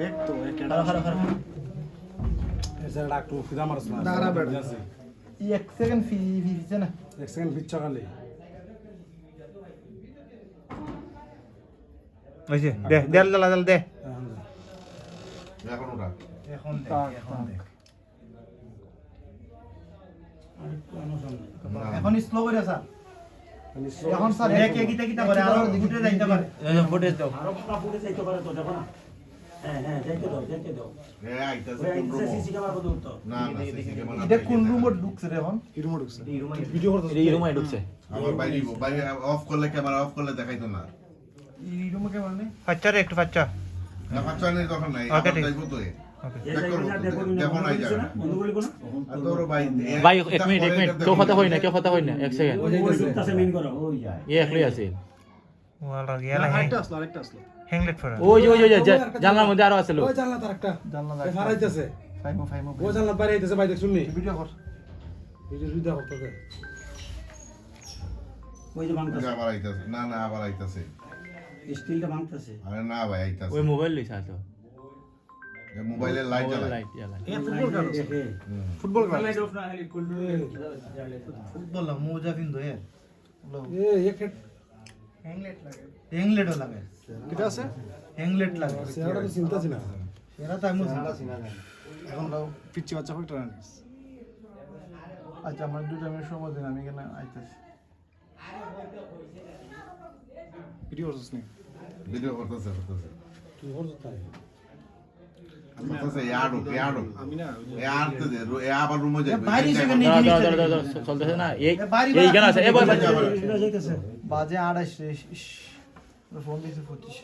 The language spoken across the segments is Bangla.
দেখ তো এ কেডা খারাপ খারাপ খারাপ এছাড়া ডাক্তার ফিদা মারছ না? দাঁড়া বেটা। আছে। ই এক সেকেন্ড ফি ফি দিচ্ছে না? এক সেকেন্ড পিচ্ছা খালি। হয়েছে দে দেল দেলা দেল দে। এখন ওটা। এখন দেখ এখন দেখ। এখন স্লো করে স্যার এখন স্যার এক এক কিটা কিটা করে আর উঠে যাইতে পারে। ফুটেজ দাও। আরও ফাটা ফুটে যাইতে পারে তো দেখো না। এটা কোন রুমে ঢুকছে রে এখন? কি রুমে ঢুকছে। ভিডিও করতে এই রুমে ঢুকছে। আবার বাইরে বাইরে অফ করলে ক্যামেরা অফ করলে দেখাইতো না। এই রুমে কেমন নেই? বাচ্চা রে একটু বাচ্চা না বাচ্চা নেই তখন নাই। আবার ঠিক। তো। এই তোর ভাই এক মিনিট এক মিনিট কেউ কথা হই না কেউ কথা হই না এক সেকেন্ড আছে হ্যাংলেট ফর ওই যে ওই যে জানলার মধ্যে আরও আছে লোক। ওই জানলা তার একটা। জানলা এ ফারাইতেছে ফাইমো ফাইমো ও জানলা বাইরে আইতেছে ভাই দেখ শুননি ভিডিও কর। ভিডিও সুবিধা করতেছে। ওই ওই যে ভাঙতাছে। আবার আইতাছে। না না আবার আইতাছে। স্টিলটা ভাঙতাছে। আরে না ভাই আইতাছে। ওই মোবাইল লইছে তো মোবাইলের লাইট জ্বালায়। লাইট জ্বালায়। এ ফুটবল খেলা। ফুটবল খেলা। ফুটবল মোজা দে এ হ্যাংলেট লাগে। হ্যাংলেটও লাগে। কিটা আছে? হ্যাংলেট লাগে। সেটা তো চিন্তা ছিল না তো আমি এখন লাও পিচ্ছি বাচ্চা কয়টা রানিস আচ্ছা আমার দুটা মিনিট সময় দিন আমি এখানে আইতেছি। ভিডিও করছিস নি? ভিডিও করতেছে করতেছে। তুই করছ তাই? আমি বাজে আড়াইশ ফোন দিয়েছে পঁচিশ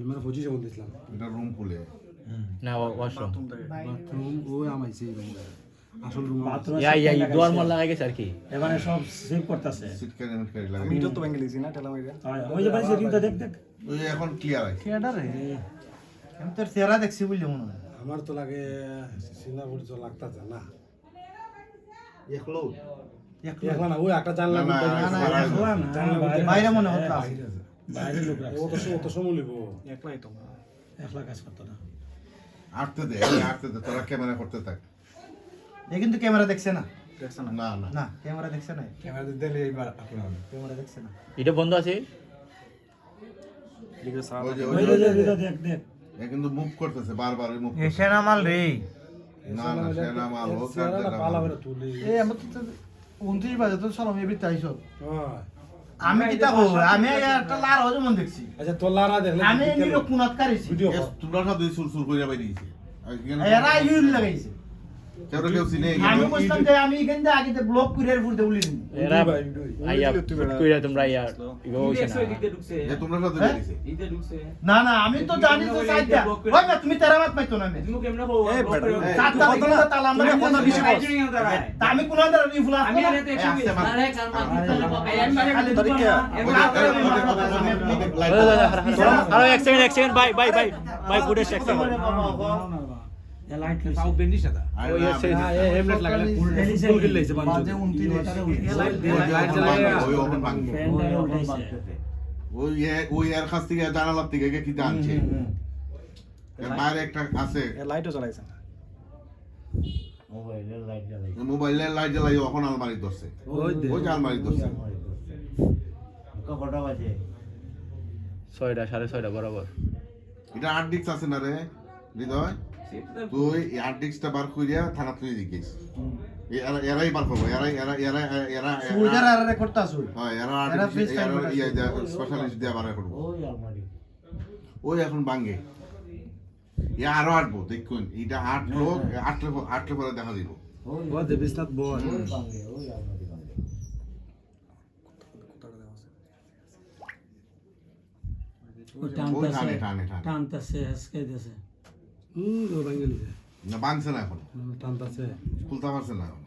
মানে এটা রুম খুলে না ওয়াশরুম রুম ও আমাইছে এই রুম আসল রুম ইয়া ইয়া এই মাল লাগাই গেছে আর কি এবারে সব সেভ করতেছে সিটকারি মিটকারি লাগে আমি তো লিছি না ওই যে দেখ দেখ ওই এখন ক্লিয়ার আছে কেডা রে আমি তোর চেহারা দেখছি মনে হয় আমার তো লাগে সিনা পড়ি তো লাগতাছে না একলা না ওই একটা জানলা না, না, ভিতরে- না, না, একলা না, বাইরে- বাইরে মনে হতো বাইরে লোক ও তো ও তো সময় একলাই তো একলা কাজ করতো না। আটতে দে আটতে দে তোরা ক্যামেরা করতে থাক। এ কিন্তু ক্যামেরা দেখছে না। না। না না না। ক্যামেরা দেখছে না। ক্যামেরা দিলে এইবার ক্যামেরা দেখছে না। এটা বন্ধ আছে? দেখ। দেখ এ কিন্তু মুভ করতেছে বারবার মুভ এসে না মাল রে। না না সেনা ও চেহারাটা পালা তুলি। এই আমার তো উনত্রিশ বাজে তো সরম আমি এবিতে আইসো হয়। আমি কিতা কো আমি একটা লার মন দেখছি। আচ্ছা তোলা না দেখলে আমি নিরো কুনাত কারিছি ভিডিও তোমরা সব দুই সুর কইরা করে বাইরিয়েছে এরা ইউল লাগাইছে। কেউ কেউ চিনে আমি বুঝতাম যে আমি এখান থেকে আগে ব্লক করে ফুটে উলি এরা আইয়া কইরা তোমরা ইয়া ইগো হইছে না না না আমি তো জানি তো সাইডটা ওই না তুমি তেরা মাত পাইতো না আমি এই বেটা সাতটা দিকে তালা আমরা কোন বেশি বস আমি কোন আদার নি ফুলা আমি আরও এক সেকেন্ড এক second bye bye bye bye footage এক সেকেন্ড এ লাইট লইছে। ওই এসে হেমলেট লাগালে ফুল ফুল গিল লাইছে বাঞ্জো বাজে 29 লাইট জ্বালায় ওই ওপেন ভাঙবে। ফ্যানটা উঠাইছে ওই এ- ওই এর কাছ থেকে জানালার থেকে কি জানছে বাইরে একটা আছে। লাইটও জ্বালাইছে না। মোবাইলের লাইট জ্বালাই মোবাইলের লাইট জ্বালাই ওখানে আলমারি ধরছে। ওই যে আলমারি ধরছে। কটা বাজে? ছয়টা সাড়ে ছয়টা বরাবর। এটা আট ডিস্ক আছে না রে? হৃদয়? তুই আট ডিস্কটা বার করিয়া থানা তুই এরাই বার করব এরাই এরা এরা এরা আর রেকর্ড তা সুই হয় এরা ইয়ে। স্পেশালিস্ট দিয়ে বার করব। ওই এখন ভাঙ্গে। এ আরও আটবো দেখুন এটা আটলো আটলে আটলে পরে দেখা দিব। ও বল ওই টানতাছে টানে টানে টানে। টানতাছে হেসকে দিছে হুম ভাঙে লিছে না ভাঙছে না এখন। টানতাছে। খুলতে পারছে না এখন।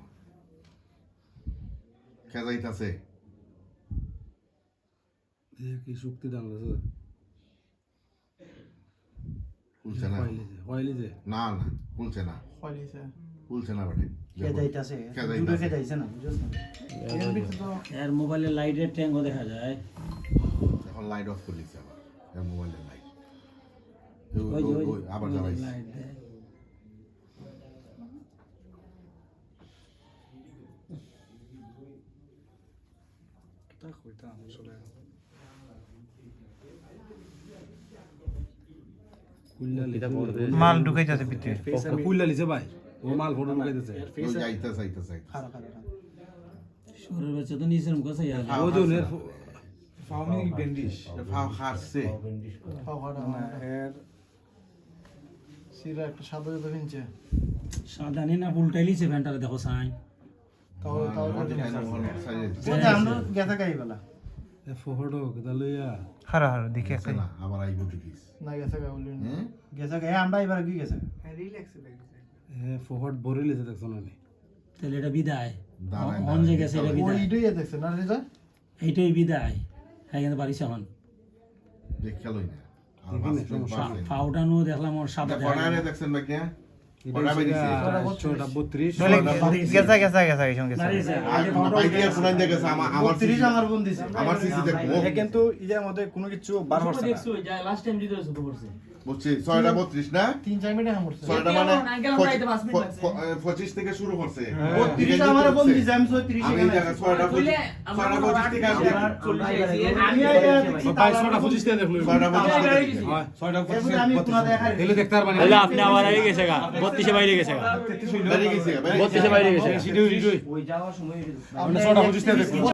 খেজাইতাছে। কি শক্তি খুলছে না হইলিছে না না খুলছে না। খুলছে না বেটে। না বুঝছ না? এর মোবাইলে লাইটের ট্যাঙ্গও দেখা যায়। এখন লাইট অফ করে দিচ্ছে আবার। এর মোবাইলের আবার জ্বালাইছে। তা কইতাম লিছে ভিতরে কুল্লা লিছে ভাই ও মাল ফটো খারা খারা খারা বাচ্চা তো নিচের মুখে চাই আর ও জনের ফাউমি বেন্ডিশ খারা এর সিরা একটা সাদা জুতো কিনছে। সাদানি না উল্টাই লিছে ভ্যানটারে দেখো সাই তাও তাও সাইজ আমরা গেছে গাই বেলা। এ ফটো কেদা লইয়া খারা খারা দেখে আছে না আবার আইব দেখিস না গেছে বলি হ্যাঁ? গেছে আমরা এবার কি গেছে এ ফটো ভরে লিছে দেখছ না তাহলে এটা বিদায়। অন যে গেছে এটা বিদায়। ওইটাই দেখছে না রিজা এইটাই বিদায়। হ্যাঁ কিন্তু বাড়িছে হন দেখে লই না। আর দেখি না, বাস ট্রেন সমস্যা পারলে। ফাউডানো দেখলাম ওর কর্নারে দেখছেন না কিন্তু ইজার মধ্যে কোনো কিছু বার হচ্ছে লাস্ট টাইম দিতে করছে বুঝছি ছয়টা বত্রিশ না তিন চার মিনিট ছয়টা মানে পঁচিশ থেকে শুরু করছে আপনি আবার গেছে বত্রিশে বাইরে গেছে। বত্রিশে বাইরে গেছে। সিডিও সিডিও